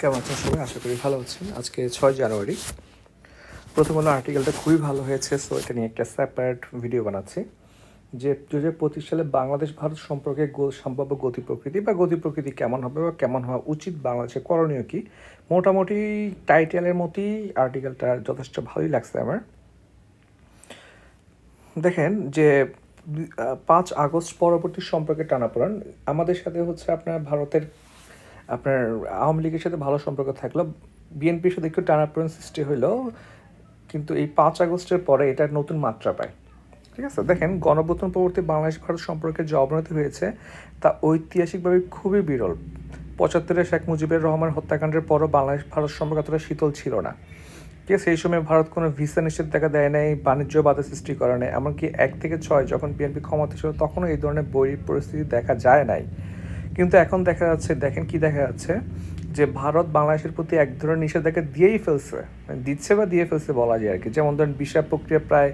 কেমন আছেন সবাই? আশা করি ভালো আছেন। আজকে ছয় জানুয়ারি। প্রথম হলো আর্টিকেলটা খুবই ভালো হয়েছে সো এটা নিয়ে একটা সেপারেট ভিডিও বানাচ্ছি। যে দু হাজার পঁচিশ সালে বাংলাদেশ ভারত সম্পর্কে সম্ভাব্য গতি প্রকৃতি বা গতি প্রকৃতি কেমন হবে বা কেমন হওয়া উচিত বাংলাদেশের করণীয় কি? মোটামুটি টাইটেলের মতোই আর্টিকেলটা যথেষ্ট ভালোই লাগছে আমার। দেখেন যে পাঁচ আগস্ট পরবর্তী সম্পর্কে টানাপোড়েন। আমাদের সাথে হচ্ছে আপনার ভারতের আপনার আওয়ামী লীগের সাথে ভালো সম্পর্ক থাকল বিএনপির সাথে একটু টানাপোড়েন সৃষ্টি হলো কিন্তু এই পাঁচ আগস্টের পরে এটা নতুন মাত্রা পায়। ঠিক আছে? দেখেন গণপ্রথম পরবর্তী বাংলাদেশ ভারত সম্পর্কে যে অবনতি হয়েছে, তা ঐতিহাসিকভাবে খুবই বিরল। পঁচাত্তরে শেখ মুজিবুর রহমান হত্যাকাণ্ডের পরও বাংলাদেশ ভারত সম্পর্ক এতটা শীতল ছিল না। ঠিক আছে, সেই সময় ভারত কোনো ভিসা নিষেধাজ্ঞা দেয় নাই, বাণিজ্য বাধা সৃষ্টি করে নাই, এমনকি এক থেকে ছয় যখন বিএনপি ক্ষমতা ছিল, তখনও এই ধরনের বৈরী পরিস্থিতি দেখা যায় নাই। কিন্তু এখন দেখা যাচ্ছে, দেখেন কি দেখা যাচ্ছে, যে ভারত বাংলাদেশের প্রতি এক ধরনের নিষেধাজ্ঞা দিয়েই ফেলছে মানে দিচ্ছে বা দিয়ে ফেলছে বলা যায় আর কি। যেমন ধরেন বিষয় প্রক্রিয়া প্রায়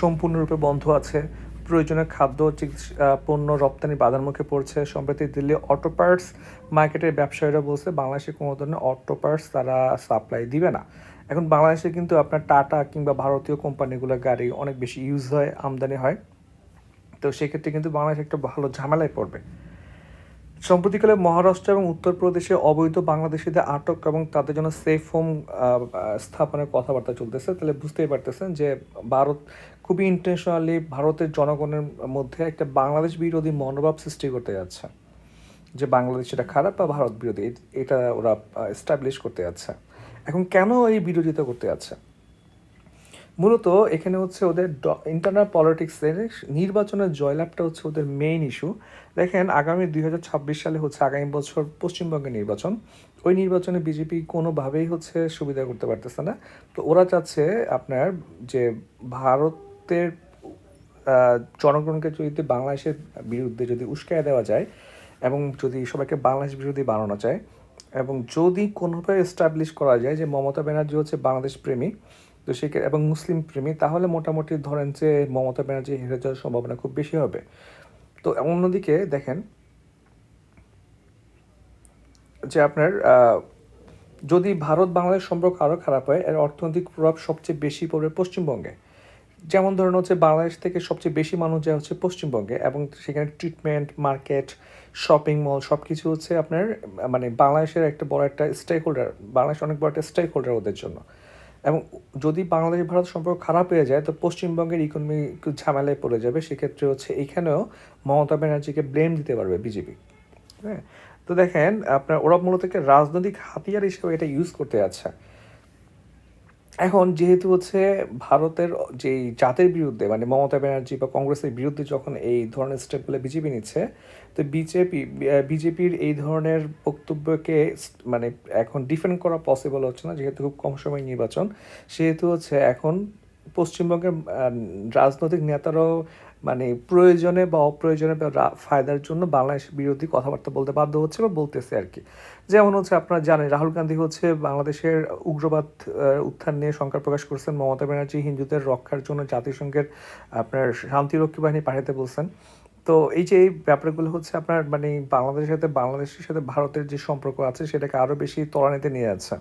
সম্পূর্ণরূপে বন্ধ আছে, প্রয়োজনীয় খাদ্য, চিকিৎসা পণ্য রপ্তানি বাধার মুখে পড়ছে, সম্প্রতি দিল্লি অটো পার্টস মার্কেটের ব্যবসায়ীরা বলছে, বাংলাদেশে কোনো ধরনের অটো পার্টস তারা সাপ্লাই দিবে না। এখন বাংলাদেশে কিন্তু আপনার টাটা কিংবা ভারতীয় কোম্পানিগুলোর গাড়ি অনেক বেশি ইউজ হয়, আমদানি হয়। তো সেক্ষেত্রে কিন্তু বাংলাদেশ একটা ভালো ঝামেলায় পড়বে। সম্প্রতিকালে মহারাষ্ট্র এবং উত্তরপ্রদেশে অবৈধ বাংলাদেশিদের আটক এবং তাদের জন্য সেফ হোম স্থাপনের কথাবার্তা চলতেছে। তাহলে বুঝতেই পারতেছেন যে ভারত খুবই ইন্টেনশনালি ভারতের জনগণের মধ্যে একটা বাংলাদেশ বিরোধী মনোভাব সৃষ্টি করতে যাচ্ছে। যে বাংলাদেশ এটা খারাপ বা ভারত বিরোধী এটা ওরা এস্টাবলিশ করতে যাচ্ছে। এখন কেন এই বিরোধিতা করতে যাচ্ছে? মূলত এখানে হচ্ছে ওদের ইন্টারনাল পলিটিক্সের নির্বাচনের জয়লাভটা হচ্ছে ওদের মেইন ইস্যু দেখেন আগামী দুই হাজার ছাব্বিশ সালে হচ্ছে আগামী বছর পশ্চিমবঙ্গের নির্বাচন। ওই নির্বাচনে বিজেপি কোনোভাবেই হচ্ছে সুবিধা করতে পারতেছে না। তো ওরা চাচ্ছে আপনার যে ভারতের জনগণকে যদি বাংলাদেশের বিরুদ্ধে যদি উস্কায় দেওয়া যায় এবং যদি সবাইকে বাংলাদেশ বিরোধী বানানো যায় এবং যদি কোনোভাবে এস্টাবলিশ করা যায় যে মমতা ব্যানার্জি হচ্ছে বাংলাদেশ প্রেমী তো সে এবং মুসলিম প্রেমী, তাহলে মোটামুটি ধরেন যে মমতা ব্যানার্জি হেরে যাওয়ার সম্ভাবনা খুব বেশি হবে। তো অন্যদিকে দেখেন যে আপনার যদি ভারত বাংলাদেশ সম্পর্ক আরও খারাপ হয়, এর অর্থনৈতিক প্রভাব সবচেয়ে বেশি পড়বে পশ্চিমবঙ্গে। যেমন ধরুন হচ্ছে বাংলাদেশ থেকে সবচেয়ে বেশি মানুষ যায় হচ্ছে পশ্চিমবঙ্গে, এবং সেখানে ট্রিটমেন্ট মার্কেট শপিং মল সব কিছু হচ্ছে আপনার মানে বাংলাদেশের একটা বড় একটা স্টেক হোল্ডার বাংলাদেশ অনেক বড় একটা স্টেক হোল্ডার ওদের জন্য। এবং যদি বাংলাদেশ ভারত সম্পর্ক খারাপ হয়ে যায়, তো পশ্চিমবঙ্গের ইকোনমি ঝামেলায় পড়ে যাবে। সেক্ষেত্রে হচ্ছে এখানেও মমতা ব্যানার্জিকে ব্লেম দিতে পারবে বিজেপি হ্যাঁ? তো দেখেন, আপনার ওরা মূলত রাজনৈতিক হাতিয়ার হিসেবে এটা ইউজ করতে যাচ্ছে। এখন যেহেতু হচ্ছে ভারতের যেই জাতের বিরুদ্ধে মানে মমতা ব্যানার্জি বা কংগ্রেসের বিরুদ্ধে যখন এই ধরনের স্টেপগুলো বিজেপি নিচ্ছে, তো বিজেপি বিজেপির এই ধরনের বক্তব্যকে মানে এখন ডিফেন্ড করা পসিবল হচ্ছে না, যেহেতু খুব কম সময় নির্বাচন। সেহেতু হচ্ছে এখন পশ্চিমবঙ্গের রাজনৈতিক নেতারাও মানে প্রয়োজনে বা অপ্রয়োজনে ফায়দার জন্য বাংলাদেশ বিরোধী কথাবার্তা বলতে বাধ্য হচ্ছে বা বলতেছে আর কি। যেমন হচ্ছে আপনারা জানেন, রাহুল গান্ধী হচ্ছে বাংলাদেশের উগ্রবাদ উত্থান নিয়ে শঙ্কা প্রকাশ করছেন। মমতা ব্যানার্জি হিন্দুদের রক্ষার জন্য জাতিসংঘের আপনার শান্তিরক্ষী বাহিনী পাঠাতে বলছেন। তো এই যে এই ব্যাপারগুলো হচ্ছে আপনার মানে বাংলাদেশের সাথে বাংলাদেশের সাথে ভারতের যে সম্পর্ক আছে, সেটাকে আরও বেশি তলানিতে নিয়ে যাচ্ছে।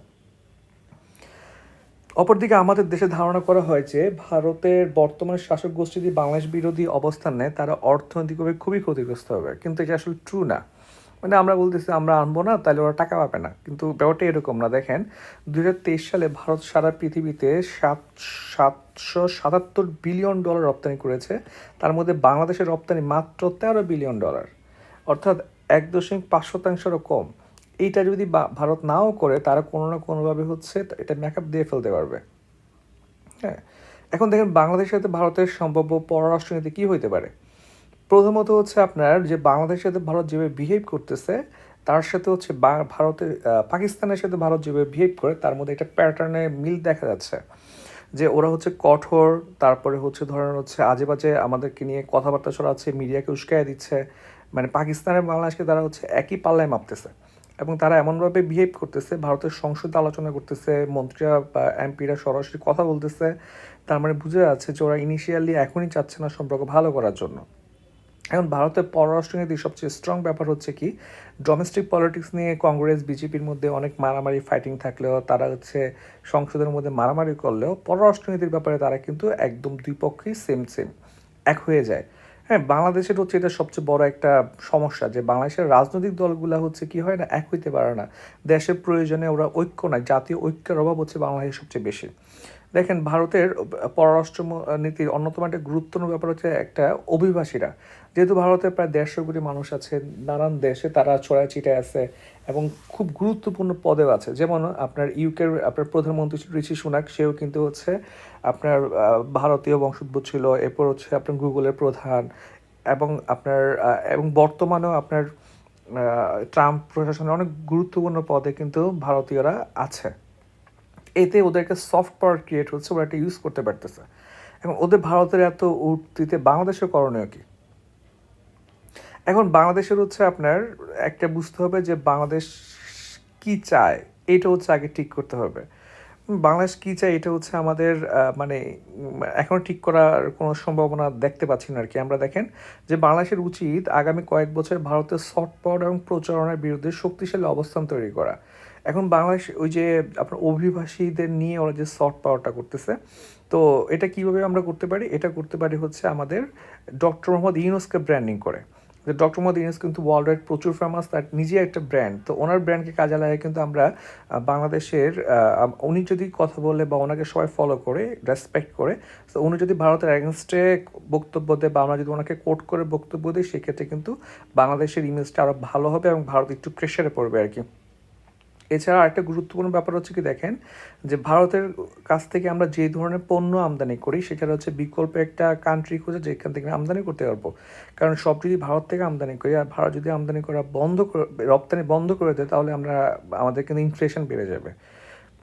অপরদিকে আমাদের দেশে ধারণা করা হয়েছে ভারতের বর্তমান শাসক গোষ্ঠী যদি বাংলাদেশ বিরোধী অবস্থান নেয়, তারা অর্থনৈতিকভাবে খুবই ক্ষতিগ্রস্ত হবে। কিন্তু এটা আসলে ট্রু না। মানে আমরা বলতেছি, আমরা আনব না, তাহলে ওরা টাকা পাবে না। কিন্তু ব্যাপারটা এরকম না। দেখেন দু হাজার তেইশ সালে ভারত সারা পৃথিবীতে সাত, সাতশো সাতাত্তর বিলিয়ন ডলার রপ্তানি করেছে। তার মধ্যে বাংলাদেশের রপ্তানি মাত্র তেরো বিলিয়ন ডলার। অর্থাৎ এক দশমিক পাঁচ শতাংশেরও কম। এইটা যদি ভারত নাও করে, তারা কোনো না কোনোভাবে হচ্ছে এটা মেকআপ দিয়ে ফেলতে পারবে। হ্যাঁ? এখন দেখেন বাংলাদেশের সাথে ভারতের সম্ভাব্য পররাষ্ট্রনীতি কী হইতে পারে? প্রথমত হচ্ছে আপনার যে বাংলাদেশের সাথে ভারত যেভাবে বিহেভ করতেছে, তার সাথে হচ্ছে ভারতের পাকিস্তানের সাথে ভারত যেভাবে বিহেভ করে, তার মধ্যে একটা প্যাটার্নে মিল দেখা যাচ্ছে। যে ওরা হচ্ছে কঠোর, তারপরে হচ্ছে ধরেন হচ্ছে আজে বাজে আমাদেরকে নিয়ে কথাবার্তা ছড়াচ্ছে, মিডিয়াকে উস্কাইয়া দিচ্ছে। মানে পাকিস্তানের বাংলাদেশকে তারা হচ্ছে একই পাল্লায় মাপতেছে। এবং তারা এমনভাবে বিহেভ করতেছে, ভারতের সংসদে আলোচনা করতেছে, মন্ত্রীরা বা এমপিরা সরাসরি কথা বলতেছে, তার মানে বুঝে যাচ্ছে যে ওরা ইনিশিয়ালি এখনই চাচ্ছে না সম্পর্ক ভালো করার জন্য। এখন ভারতের পররাষ্ট্রনীতির সবচেয়ে স্ট্রং ব্যাপার হচ্ছে কি ডোমেস্টিক পলিটিক্স নিয়ে কংগ্রেস বিজেপির মধ্যে অনেক মারামারি ফাইটিং থাকলেও, তারা হচ্ছে সংসদের মধ্যে মারামারি করলেও পররাষ্ট্রনীতির ব্যাপারে তারা কিন্তু একদম দুই পক্ষেই সেম সেম এক হয়ে যায়। হ্যাঁ বাংলাদেশের হচ্ছে এটা সবচেয়ে বড় একটা সমস্যা যে বাংলাদেশের রাজনৈতিক দলগুলো হচ্ছে কি হয় না, এক হইতে পারে না। দেশের প্রয়োজনে ওরা ঐক্য নয় জাতীয় ঐক্যের অভাব হচ্ছে বাংলাদেশের সবচেয়ে বেশি। দেখেন, ভারতের পররাষ্ট্র নীতির অন্যতম একটা গুরুত্বপূর্ণ ব্যাপার হচ্ছে একটা অভিবাসীরা। যেহেতু ভারতে প্রায় দেড়শো কোটি মানুষ আছে, নানান দেশে তারা ছড়ায় ছিটায় আছে এবং খুব গুরুত্বপূর্ণ পদেও আছে। যেমন আপনার ইউকের আপনার প্রধানমন্ত্রী ঋষি সুনাক, সেও কিন্তু হচ্ছে আপনার ভারতীয় বংশোদ্ভূত ছিল। এরপর হচ্ছে আপনার গুগলের প্রধান এবং আপনার এবং বর্তমানেও আপনার ট্রাম্প প্রশাসনে অনেক গুরুত্বপূর্ণ পদে কিন্তু ভারতীয়রা আছে। এতে ওদেরকে সফট পাওয়ার ক্রিয়েট হচ্ছে, ওরা এটা ইউজ করতে পারতেছে। এবং ওদের ভারতের এত উঠতিতে বাংলাদেশের করণীয় কি? এখন বাংলাদেশের হচ্ছে আপনার একটা বুঝতে হবে যে বাংলাদেশ কি চায় এটা হচ্ছে আগে ঠিক করতে হবে। বাংলাদেশ কি চায় এটা হচ্ছে আমাদের মানে উম, এখনও ঠিক করার কোনো সম্ভাবনা দেখতে পাচ্ছি না আর কি। আমরা দেখেন যে বাংলাদেশের উচিত আগামী কয়েক বছর ভারতের পাওয়ার এবং প্রচারণার বিরুদ্ধে শক্তিশালী অবস্থান তৈরি করা। এখন বাংলাদেশ ওই যে আপনার অভিবাসীদের নিয়ে ওরা যে সফট পাওয়ারটা করতেছে তো এটা কীভাবে আমরা করতে পারি? এটা করতে পারি হচ্ছে আমাদের ডক্টর মোহাম্মদ ইউনুসকে ব্র্যান্ডিং করে। যে ডক্টর মোহাম্মদ ইউনুস কিন্তু ওয়ার্ল্ড ওয়াইড প্রচুর ফেমাস তার নিজে একটা ব্র্যান্ড তো ওনার ব্র্যান্ডকে কাজে লাগিয়ে কিন্তু আমরা বাংলাদেশের উনি যদি কথা বলে বা ওনাকে সবাই ফলো করে রেসপেক্ট করে, তো উনি যদি ভারতের অ্যাগেনস্টে বক্তব্য দেয় বা আমরা যদি ওনাকে কোর্ট করে বক্তব্য দিই, সেক্ষেত্রে কিন্তু বাংলাদেশের ইমেজটা আরও ভালো হবে এবং ভারত একটু প্রেশারে পড়বে আর কি। এছাড়া আরেকটা গুরুত্বপূর্ণ ব্যাপার হচ্ছে কি দেখেন, যে ভারতের কাছ থেকে আমরা যে ধরনের পণ্য আমদানি করি সেটা হচ্ছে বিকল্প একটা কান্ট্রি খুঁজে যেখান থেকে আমদানি করতে পারব। কারণ সব যদি ভারত থেকে আমদানি করি, আর ভারত যদি আমদানি করা বন্ধ করে, রপ্তানি বন্ধ করে দেয়, তাহলে আমরা, আমাদের কিন্তু ইনফ্লেশন বেড়ে যাবে।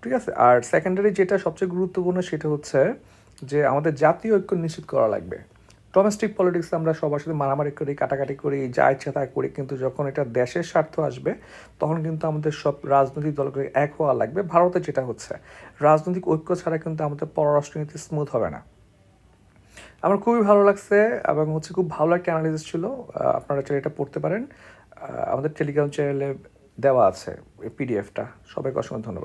ঠিক আছে? আর সেকেন্ডারি যেটা সবচেয়ে গুরুত্বপূর্ণ সেটা হচ্ছে যে আমাদের জাতীয় ঐক্য নিশ্চিত করা লাগবে। ডোমেস্টিক পলিটিক্স আমরা সবার সাথে মারামারি করি, কাটাকাটি করি, যা ইচ্ছা তা করি, কিন্তু যখন এটা দেশের স্বার্থ আসবে, তখন কিন্তু আমাদের সব রাজনৈতিক দলকে এক হওয়া লাগবে। ভারতে যেটা হচ্ছে, রাজনৈতিক ঐক্য ছাড়া কিন্তু আমাদের পররাষ্ট্রনীতি স্মুথ হবে না। আমার খুবই ভালো লাগছে এবং হচ্ছে খুব ভালো একটা অ্যানালিসিস ছিল আপনারা চাইলে এটা পড়তে পারেন। আমাদের টেলিগ্রাম চ্যানেলে দেওয়া আছে পিডিএফটা সবাইকে অসংখ্য ধন্যবাদ।